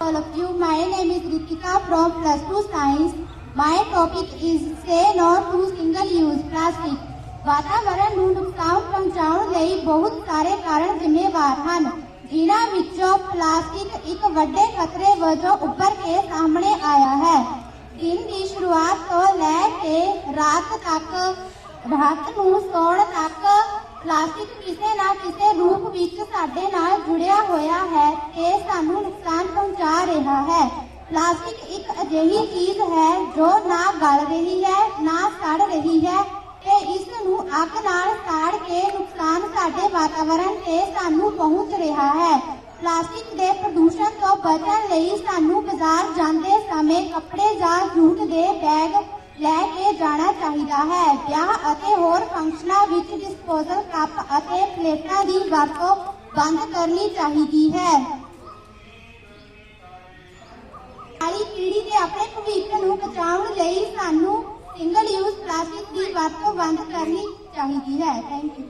all of you. My name is Ritika from Plus 2 Science. My topic is say no to single-use plastic. ਵਾਤਾਵਰਣ ਨੂੰ ਨੁਕਸਾਨ ਪਹੁੰਚਾਉਣ ਲਈ ਬਹੁਤ ਸਾਰੇ ਕਾਰਨ ਜ਼ਿੰਮੇਵਾਰ ਹਨ ਜਿਨ੍ਹਾਂ ਵਿੱਚੋਂ ਪਲਾਸਟਿਕ ਇੱਕ ਵੱਡੇ ਖਤਰੇ ਵਜੋਂ ਉੱਭਰ ਕੇ ਸਾਹਮਣੇ ਆਇਆ ਹੈ ਦਿਨ ਦੀ ਸ਼ੁਰੂਆਤ ਤੋਂ ਲੈ ਕੇ ਰਾਤ ਤੱਕ ਰਾਤ ਨੂੰ ਸੌਣ ਤੱਕ ਪਲਾਸਟਿਕ ਕਿਸੇ ਨਾ ਕਿਸੇ ਰੂਪ ਵਿੱਚ ਸਾਡੇ ਨਾਲ ਜੁੜਿਆ ਹੋਇਆ ਹੈ ਤੇ ਸਾਨੂੰ ਨੁਕਸਾਨ ਪਹੁੰਚਾ ਰਿਹਾ ਹੈ। ਪਲਾਸਟਿਕ ਇੱਕ ਅਜਿਹੀ ਚੀਜ਼ ਹੈ ਜੋ ਨਾ ਗਲ ਰਹੀ ਹੈ, ਨਾ ਸੜ ਰਹੀ ਹੈ ਤੇ ਇਸ ਨੂੰ ਅੱਗ ਨਾਲ ਸਾੜ ਕੇ ਨੁਕਸਾਨ ਸਾਡੇ ਵਾਤਾਵਰਣ ਤੇ ਸਾਨੂੰ ਪਹੁੰਚ ਰਿਹਾ ਹੈ। ਪਲਾਸਟਿਕ ਦੇ ਪ੍ਰਦੂਸ਼ਣ ਤੋਂ ਬਚਣ ਲਈ ਸਾਨੂੰ ਬਾਜ਼ਾਰ ਜਾਂਦੇ ਸਮੇਂ ਕੱਪੜੇ ਜਾਂ ਜੂਟ ਦੇ ਬੈਗ ਲੈ ਕੇ ਜਾਣਾ ਚਾਹੀਦਾ ਹੈ। ਵਿਆਹ ਅਤੇ ਹੋਰ ਫੰਕਸ਼ਨਾਂ ਵਿੱਚ ਡਿਸਪੋਜ਼ਲ ਕੱਪ ਅਤੇ ਪਲੇਟਾਂ ਦੀ ਵਰਤੋਂ ਬੰਦ ਕਰਨੀ ਚਾਹੀਦੀ ਹੈ। ਆਈ ਆਪਣੇ ਭਵਿੱਖ ਨੂੰ ਬਚਾਉਣ ਲਈ ਸਾਨੂੰ ਸਿੰਗਲ ਯੂਜ਼ ਪਲਾਸਟਿਕ ਦੀ ਵਰਤੋਂ ਬੰਦ ਕਰਨੀ ਚਾਹੀਦੀ ਹੈ। Thank you